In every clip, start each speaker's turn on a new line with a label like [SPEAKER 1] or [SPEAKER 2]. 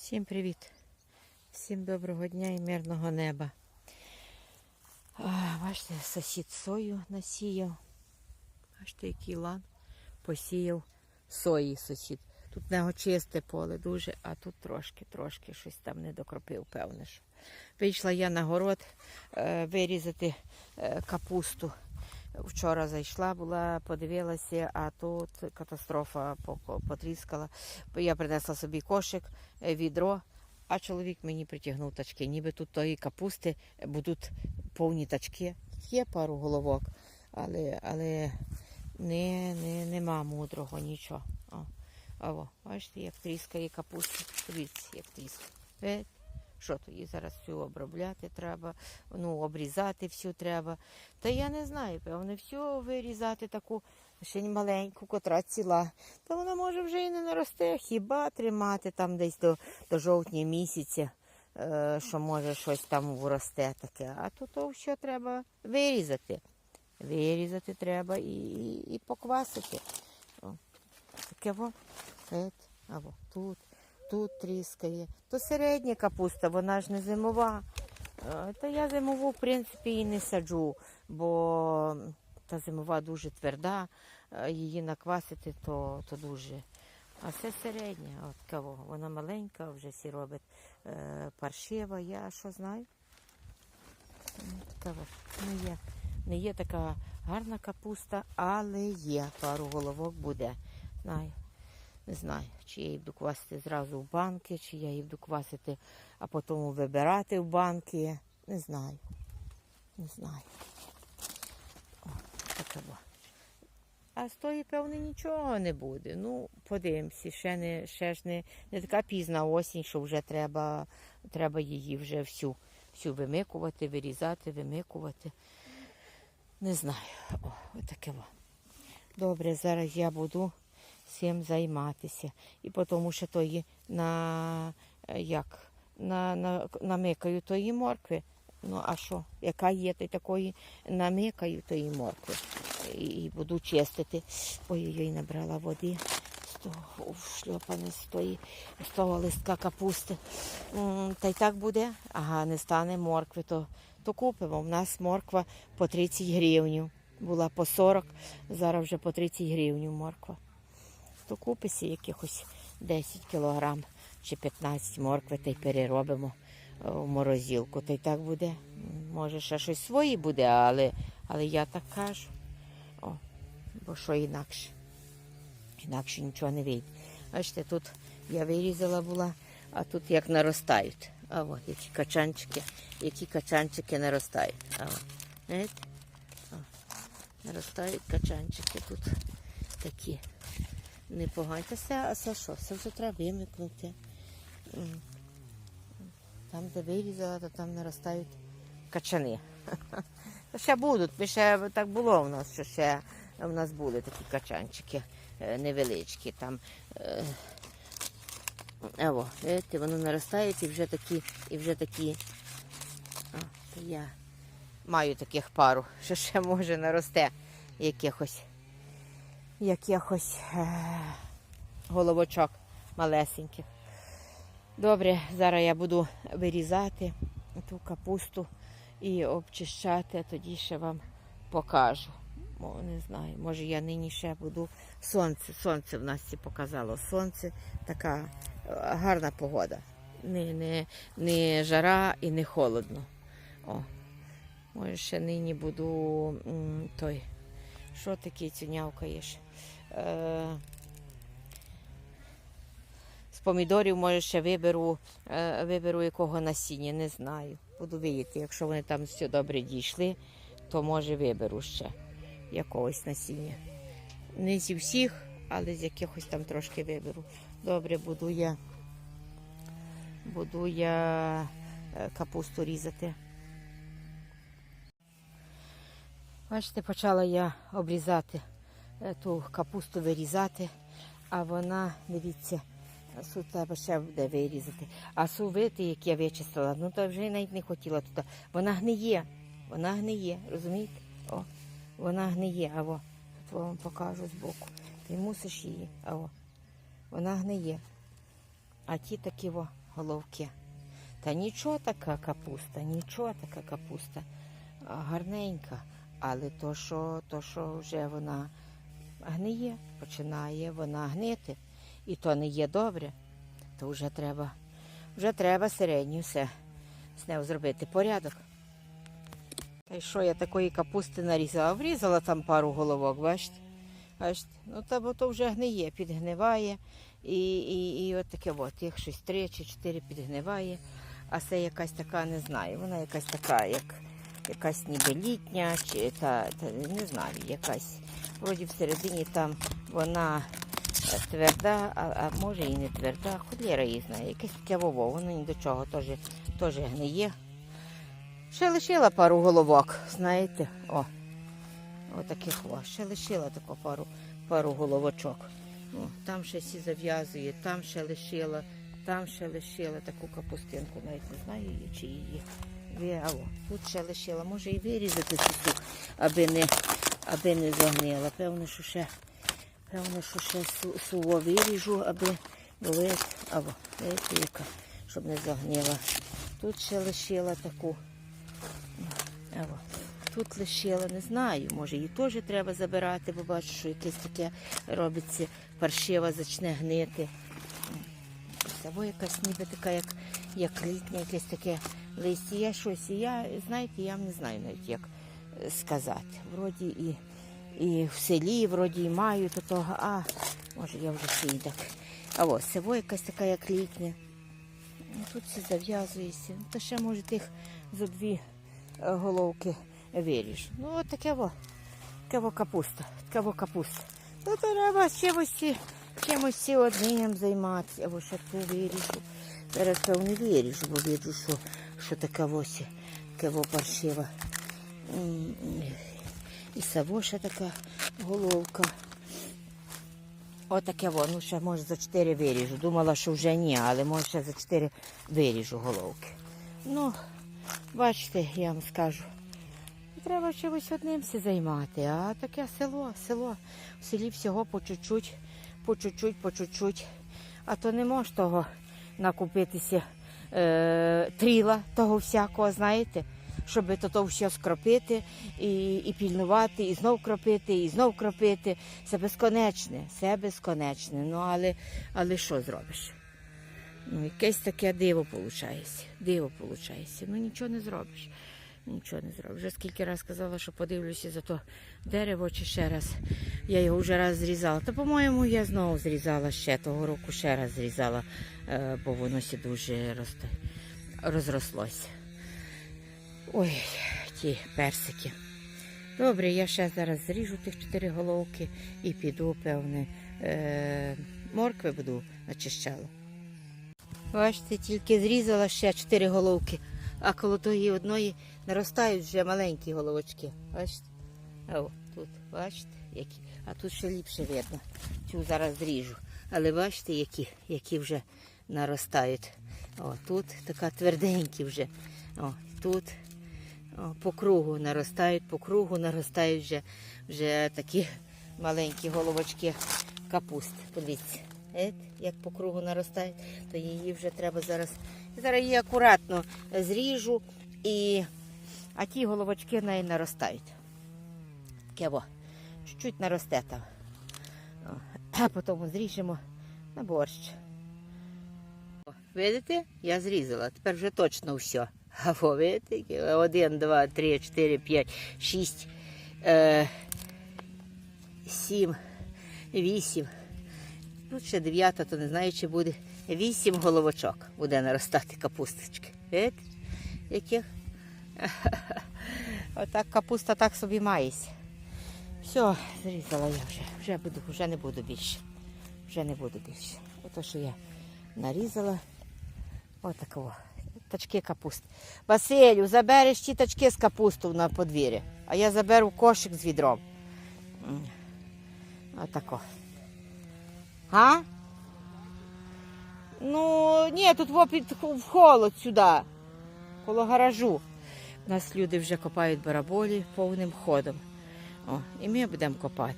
[SPEAKER 1] Всім привіт! Всім доброго дня і мирного неба. А, бачите, сусід сою насіяв. Бачите, який лан посіяв сої сусід. Тут нього чисте поле дуже, а тут трошки, трошки щось там не докропив, певне. що. Вийшла я на город е, вирізати е, капусту. Вчора зайшла, була, подивилася, а тут катастрофа по- по- потріскала. Я принесла собі кошик, е, відро, а чоловік мені притягнув тачки. Ніби тут тої капусти будуть повні тачки. Є пару головок, але, але не, не, нема мудрого нічого. О, во, бачите, як тріскає капуста. Дивіться, як тріскає. Що то її зараз всю обробляти треба, ну, обрізати всю треба. Та я не знаю, певне, всю вирізати таку ще маленьку, котра ціла. Та вона може вже і не наросте, хіба тримати там десь до, до жовтня місяця, е, що може щось там вросте таке. А то то все треба вирізати. Вирізати треба і, і, і поквасити. О, таке во, або тут, тут тріскає. То середня капуста, вона ж не зимова. Е, Та я зимову, в принципі, і не саджу, бо та зимова дуже тверда, е, її наквасити, то, то дуже. А це середня, от кого. Вона маленька, вже всі робить е, паршива, я що знаю. Така не є. Не є така гарна капуста, але є пару головок буде. Знаю. Не знаю, чи я її буду квасити зразу в банки, чи я її буду квасити, а потім вибирати в банки. Не знаю. Не знаю. О, таке во. А з тої, певне, нічого не буде. Ну, подивимося, ще не, ще ж не, не така пізна осінь, що вже треба, треба її вже всю, всю вимикувати, вирізати, вимикувати. Не знаю. О, отаке. Добре, зараз я буду цим займатися. І потім ще тої на е, як на, на, намикаю тої моркви. Ну а що? Яка є, то такої намикаю тої моркви. І, і буду чистити. Ой-ой-ой, набрала води шльопане з тої, з того листка капусти. Та й так буде. Ага, не стане моркви, то, то купимо. У нас морква по 30 гривень. Була по 40, зараз вже по 30 гривень морква то купися якихось 10 кілограм чи 15 моркви та й переробимо е, в морозилку. Та й так буде. Може, ще щось своє буде, але, але я так кажу. О, бо що інакше? Інакше нічого не вийде. Бачите, тут я вирізала була, а тут як наростають. А от які качанчики, які качанчики наростають. А от, знаєте? Наростають качанчики тут такі непогані. Та це, а це що? Це вже треба вимикнути. Там, де вирізала, то там наростають качани. Ще будуть, ми ще так було в нас, що ще в нас були такі качанчики е, невеличкі. Там, Ево, видите, воно наростає і вже такі, і вже такі. То я маю таких пару, що ще може наросте якихось якихось е, головочок малесеньких. Добре, зараз я буду вирізати ту капусту і обчищати, а тоді ще вам покажу. Не знаю, може я нині ще буду сонце. Сонце в нас показало. Сонце така е, гарна погода. Не, не, не жара і не холодно. О, може ще нині буду той. Що таке цюнявкаєш? Е, з помідорів, може, ще виберу, е, виберу якого насіння, не знаю. Буду видіти, якщо вони там все добре дійшли, то може виберу ще якогось насіння. Не зі всіх, але з якихось там трошки виберу. Добре, буду я, буду я е, капусту різати. Бачите, почала я обрізати е, ту капусту вирізати, а вона, дивіться, су треба ще буде вирізати. А сувити, як я вичистила, ну то вже навіть не хотіла туди. Вона гниє, вона гниє, розумієте? О, вона гниє, а во, тут вам покажу збоку. Ти мусиш її, а во, вона гниє. А ті такі во, головки. Та нічого така капуста, нічого така капуста. Гарненька. Але то, що, то, що вже вона гниє, починає вона гнити. І то не є добре, то вже треба, вже треба середню все з нею зробити порядок. Та й що я такої капусти нарізала? Врізала там пару головок, бачите? Бачите? Ну та бо то вже гниє, підгниває. І, і, і от таке от, їх щось три чи чотири підгниває. А це якась така, не знаю, вона якась така, як якась ніби літня, чи та, та не знаю, якась. Вроді всередині там вона е, тверда, а, а може і не тверда. Холєра її знає, якесь таке вово, воно ні до чого теж, гниє. Ще лишила пару головок, знаєте. О, отаких о. Ще лишила таку пару, пару головочок. О, там ще всі зав'язує, там ще лишила, там ще лишила таку капустинку, навіть не знаю її, чи її. Ви- тут ще лишила. Може і вирізати цю, аби не, аби не загнила. Певно, що ще, певно, що ще суво виріжу, аби були, або, яка, щоб не загнила. Тут ще лишила таку. Ево, тут лишила, не знаю, може її теж треба забирати, бо бачу, що якесь таке робиться, паршива почне гнити. Або якась ніби така, як, як літня, якесь таке листя. Я щось, і я, знаєте, я не знаю навіть, як е, сказати. Вроді і, і в селі, вроді і маю то того, а може я вже всі. А ось село якась така, як літня. Ну, Тут все зав'язується. Ну, Та ще може тих за дві е, головки виріж. Ну, от таке во, таке во капуста, таке во капуста. То треба чимось, чимось одним займатися, або ще ту виріжу. Зараз певне виріжу, бо бачу, що, що таке ось, таке во паршива. І савоша така головка. Отаке во, ну ще може за 4 виріжу. Думала, що вже ні, але може ще за 4 виріжу головки. Ну, бачите, я вам скажу. Треба чимось одним все займати, а таке село, село. В селі всього по чуть-чуть, по чуть-чуть, по чуть-чуть. А то не може того накупитися е, тріла, того всякого, знаєте, щоб то, все скропити і, і пільнувати, і знов кропити, і знов кропити. Це безконечне, це безконечне. Ну, але, але що зробиш? Ну, якесь таке диво виходить. Диво виходить. Ну нічого не зробиш. Нічого не зробиш. Вже скільки разів казала, що подивлюся за то дерево чи ще раз. Я його вже раз зрізала. Та, по-моєму, я знову зрізала ще того року, ще раз зрізала, е, бо воно сі дуже росте, розрослося. Ой, ті персики. Добре, я ще зараз зріжу тих чотири головки і піду, певне, е, моркви буду начищала. Бачите, тільки зрізала ще чотири головки, а коло тої одної наростають вже маленькі головочки. Бачите? О, тут, бачите, які. А тут ще ліпше видно. Цю зараз зріжу. Але бачите, які, які вже наростають. О, тут така тверденькі вже. О, тут о, по кругу наростають, по кругу наростають вже, вже такі маленькі головочки капусти. Подивіться. Як по кругу наростає, то її вже треба зараз. Зараз її акуратно зріжу, і... а ті головочки в неї наростають. Таке чуть-чуть наросте там. А потім зріжемо на борщ. Видите, я зрізала, тепер вже точно все. А во, видите, які? один, два, три, чотири, п'ять, шість, е, сім, вісім. Тут ще дев'ята, то не знаю, чи буде. Вісім головочок буде наростати капусточки. Видите? Яких? Отак капуста так собі мається. Все, зрізала я вже. Вже, буду, вже не буду більше. Вже не буду більше. Ото, що я нарізала. Отакого. Тачки капусти. Василю, забереш ті тачки з капусту на подвір'я, а я заберу кошик з відром. Отако. А? Ну, ні, тут під в холод сюди, коло гаражу. У нас люди вже копають бараболі повним ходом. О, і ми будемо копати.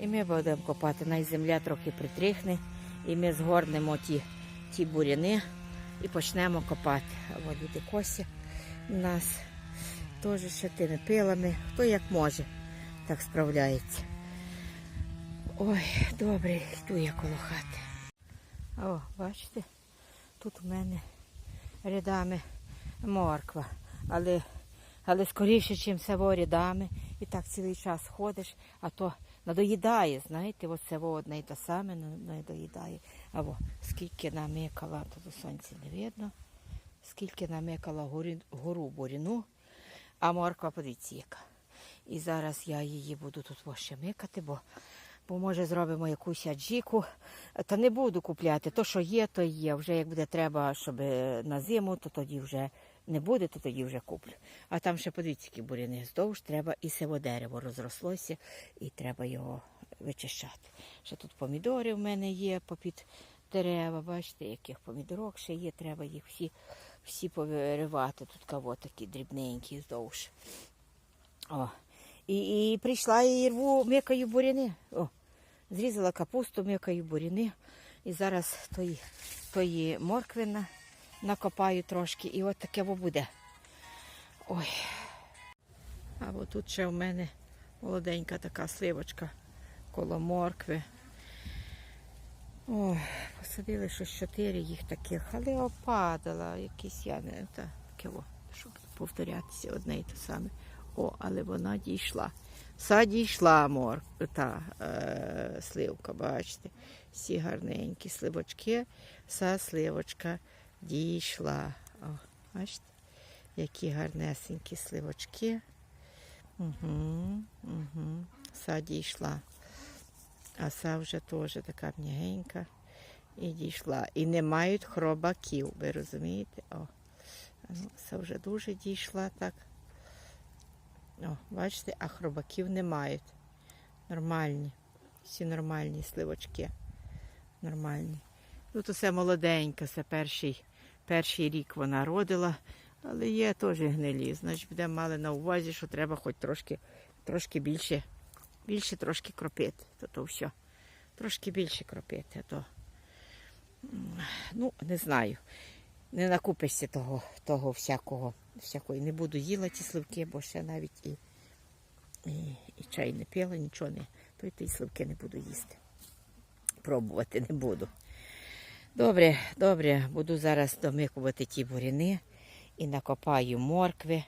[SPEAKER 1] І ми будемо копати. Най земля трохи притрихне, і ми згорнемо ті, ті буряни, і почнемо копати. Або люди косять у нас теж ще тими пилами, хто як може, так справляється. Ой, добре, йду я коло хати. О, бачите, тут у мене рядами морква, але, але скоріше, ніж село рядами. І так цілий час ходиш, а то надоїдає, знаєте, оце во одне і те саме на- надоїдає. Або скільки намикала, тут у сонці не видно, скільки намикала горі, гору буріну, а морква подивіться яка. І зараз я її буду тут ще микати, бо, бо може зробимо якусь аджіку. Та не буду купляти. То, що є, то є. Вже як буде треба, щоб е, на зиму, то тоді вже не буде, то тоді вже куплю. А там ще подивіться, які буряни здовж треба і сиво дерево розрослося, і треба його вичищати. Ще тут помідори в мене є попід дерева. Бачите, яких помідорок ще є, треба їх всі, всі повиривати. Тут кого такі дрібненькі здовж. О. І, і прийшла і рву микаю буряни. О, зрізала капусту, микаю буряни. І зараз тої, тої моркви на- накопаю трошки. І от таке буде. Ой. А от тут ще в мене молоденька така сливочка коло моркви. Ой, посадили щось чотири їх таких, але опадала якісь я не та, таке, во, щоб повторятися одне і те саме. О, але вона дійшла. Са дійшла мор, та е, сливка, бачите. Всі гарненькі сливочки. Са сливочка дійшла. О, бачите, які гарнесенькі сливочки. Угу, угу. Са дійшла. А са вже теж така м'ягенька. І дійшла. І не мають хробаків, ви розумієте? О, ну, вже дуже дійшла так. О, бачите, а хробаків не мають. Нормальні. Всі нормальні сливочки. Нормальні. Тут усе молоденьке, це перший, перший рік вона родила, але є теж гнилі. Значить, будемо мали на увазі, що треба хоч трошки, трошки більше, більше трошки кропити. То, то все. Трошки більше кропити. То, ну, не знаю. Не накупишся того, того всякого, всякої. Не буду їла ті сливки, бо ще навіть і, і, і чай не пила, нічого не. То й ті сливки не буду їсти. Пробувати не буду. Добре, добре, буду зараз домикувати ті буряни і накопаю моркви.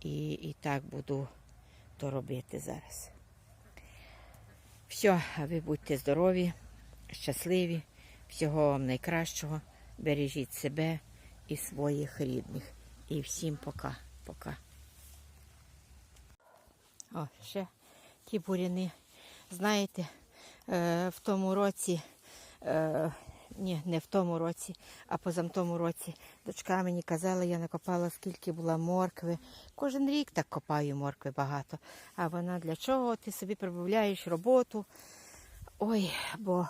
[SPEAKER 1] І, і так буду то робити зараз. Все, ви будьте здорові, щасливі, всього вам найкращого. Бережіть себе і своїх рідних. І всім пока. Пока. О, ще ті буряни. Знаєте, е, в тому році, е, ні, не в тому році, а позамтому році дочка мені казала, я накопала, скільки була моркви. Кожен рік так копаю моркви багато. А вона для чого? Ти собі прибавляєш роботу. Ой, бо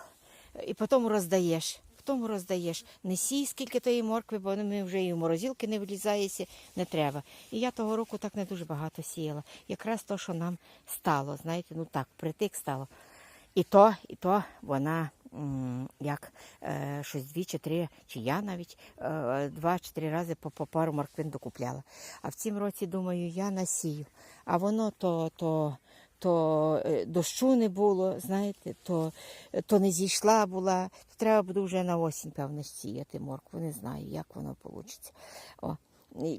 [SPEAKER 1] і потім роздаєш. Потім роздаєш. Не сій, скільки тої моркви, бо ми вже і в морозилки не влізається, не треба. І я того року так не дуже багато сіяла. Якраз то, що нам стало, знаєте, ну так, притик стало. І то, і то вона як е, щось дві чи три, чи я навіть е, два чи три рази по, по пару морквин докупляла. А в цім році, думаю, я насію. А воно то, то, то е, дощу не було, знаєте, то, то не зійшла була. Треба буде вже на осінь, певно, сіяти моркву. Не знаю, як воно вийде. О. І,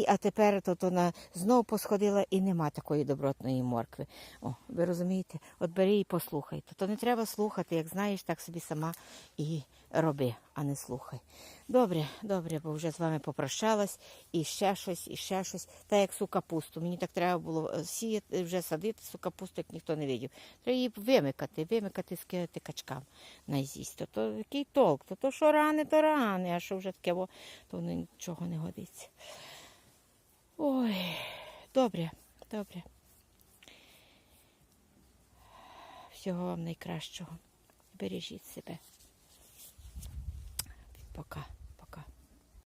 [SPEAKER 1] і, а тепер то, то на, знов посходила і нема такої добротної моркви. О, ви розумієте? От бери і послухайте. То не треба слухати, як знаєш, так собі сама і роби, а не слухай. Добре, добре, бо вже з вами попрощалась, і ще щось, і ще щось. Та як су капусту. Мені так треба було е, сіяти, вже садити су капусту, як ніхто не видів. Треба її вимикати, вимикати, скидати качкам на з'їсть. То, то який толк? То, то що рани, то рани, а що вже таке, во, то нічого не годиться. Ой, добре, добре. Всього вам найкращого. Бережіть себе. Пока.